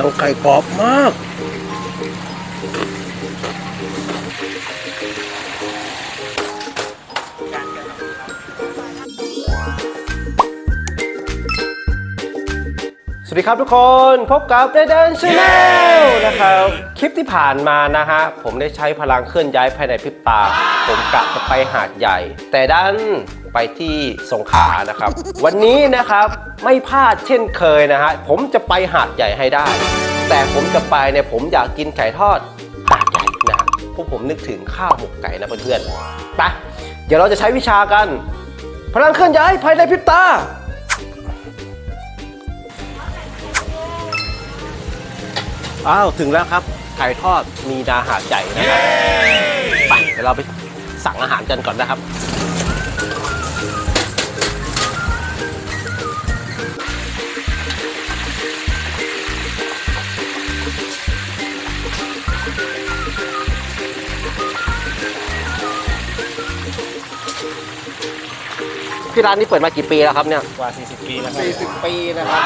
หนังไก่กรอบมาก สวัสดีครับทุกคนพบกับ d ด d ดนช n แนลนะครับคลิปที่ผ่านมานะฮะ ผมได้ใช้พลังเคลื่อนย้ายภายในพริบตา ผมกะจะไปหาดใหญ่ แต่ดัน ไปที่สงขลานะครับ วันนี้นะครับไม่พลาดเช่นเคยนะฮะผมจะไปหาดใหญ่ให้ได้ แต่ผมจะไปเนี่ยผมอยากกินไก่ทอดหาดใหญ่นะพวกผมนึกถึงข้าวหมกไก่นะเพื่อนๆไปเดี๋ยวเราจะใช้วิชากัน พลังเคลื่อนย้ายภายในพริบตาอ้าวถึงแล้วครับไก่ทอดมีนาหาดใหญ่นะครับไปเดี๋ยวเราไปสั่งอาหารกันก่อนนะครับ พี่ร้านนี้เปิดมากี่ปีแล้วครับเนี่ยกว่า 40 ปีแล้วครับ40 ปีนะครับ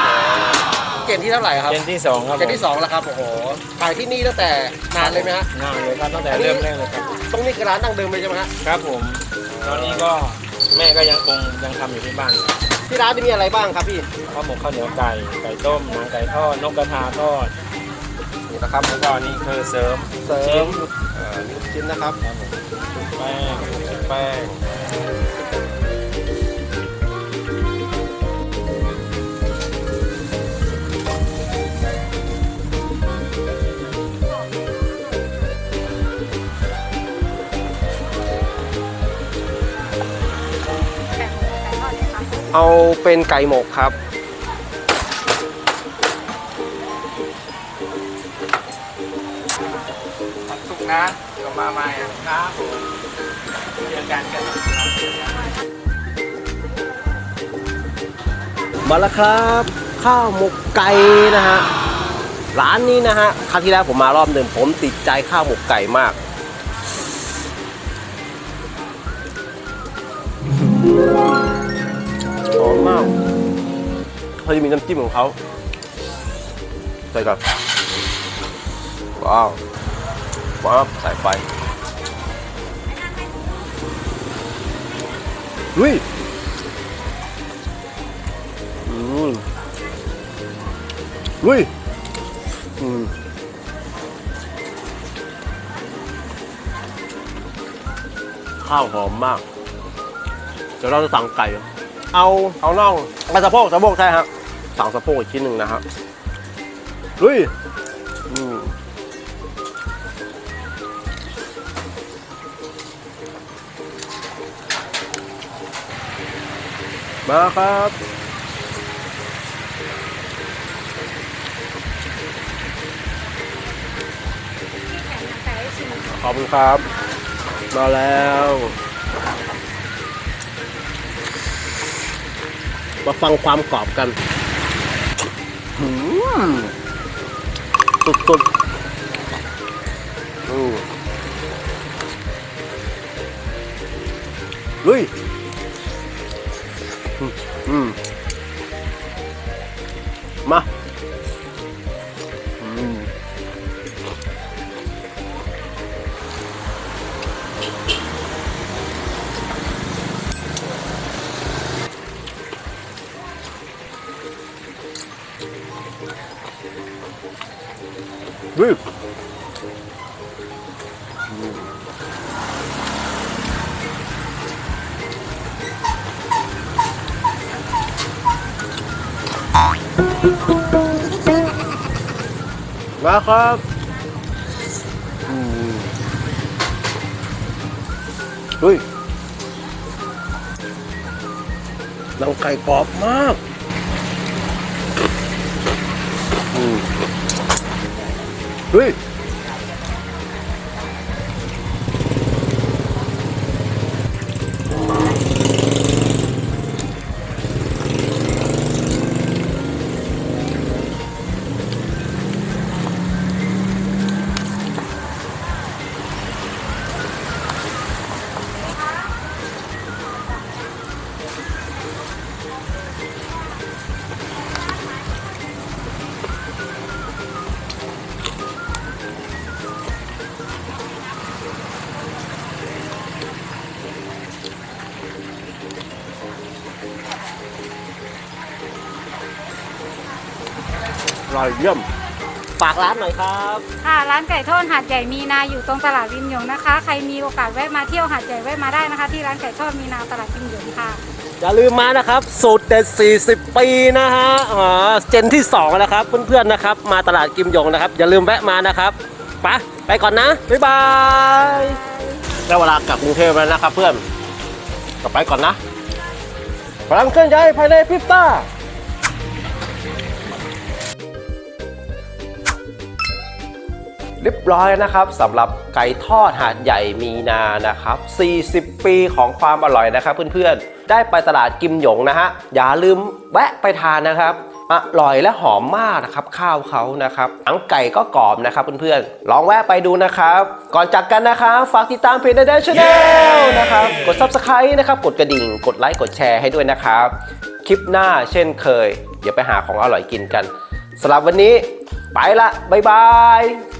เกณฑ์ที่เท่าไหร่ครับเจนที่ 2 ครับเกณฑ์ที่สองแล้วครับโอ้โหขายที่นี่ตั้งแต่นานเลยไหมฮะนานเลยครับตั้งแต่เริ่มแรกเลยครับตรงนี้คือร้านดั้งเดิมเลยใช่ไหมฮะครับผมตอนนี้ก็แม่ก็ยังคงยังทำอยู่ที่บ้านที่ร้านจะมีอะไรบ้างครับพี่ข้าวหมกข้าวเหนียวไก่ไก่ต้มหนังไก่ทอดนกกระทาทอดนี่นะครับแล้วก็อันนี่คือเสริมเสริชิ้มนเอ่อลูกชิ้นนะครับครับผมแป้งแป้ง เอาเป็นไก่หมกครับสุกนะเดี๋ยวมาใหม่ครับผมเจอกันกันมาแล้วครับ ข้าวหมกไก่นะฮะร้านนี้นะฮะครั้งที่แล้วผมมารอบหนึ่งผมติดใจข้าวหมกไก่มาก เขาจะมีน้ำจิ้มของเขาใส่ก่อนว้าวว้าวใส่ไปลุยอืมลุยอืมข้าวหอมมาก เดี๋ยวเราจะสั่งไก่ เอาเอาน่องเอาสะโพกสะโพกใช่ฮะสั่งสะโพกอีกชิ้นหนึ่งนะฮะลุยอืมมาครับขอบคุณครับ มาแล้ว มาฟังความกรอบกันสุดๆอืมลุยอืม ลุยมาครับอืมลุยหนังไก่กรอบมากอืม เร่อยเยี่ยม ฝากร้านหน่อยครับ ค่ะร้านไก่ทอดหาดใหญ่มีนาอยู่ตรงตลาดวินหยงนะคะ ใครมีโอกาสแวะมาเที่ยวหาดใหญ่แวะมาได้นะคะ ที่ร้านไก่ทอดมีนาตลาดวินหยงค่ะ อย่าลืมมานะครับ สูตรเด็ด 40 ปีนะฮะอ๋อเจนที่2นะครับ เพื่อนๆนะครับ มาตลาดกิมยงนะครับ อย่าลืมแวะมานะครับไปะไปก่อนนะ บ๊ายบายได้เวลากลับกรุงเทพแล้วนะครับเพื่อนกลับไปก่อนนะพลังเคลื่อนย้ายภายในพริบตา เรียบร้อยนะครับสำหรับไก่ทอดหาดใหญ่มีนานะครับ 40 ปีของความอร่อยนะครับเพื่อนๆ ได้ไปตลาดกิมหยงนะฮะ อย่าลืมแวะไปทานนะครับอร่อยและหอมมากนะครับข้าวเขานะครับหนังไก่ก็กรอบนะครับเพื่อนๆ ลองแวะไปดูนะครับ ก่อนจากกันนะครับฝากติดตามเพจได้ช n แนลนะครับกด Subscribe นะครับกดกระดิ่ง กดไลค์กดแชร์ให้ด้วยนะครับ คลิปหน้าเช่นเคย เดี๋ยวไปหาของอร่อยกินกันสำหรับวันนี้ไปละบ๊ายบาย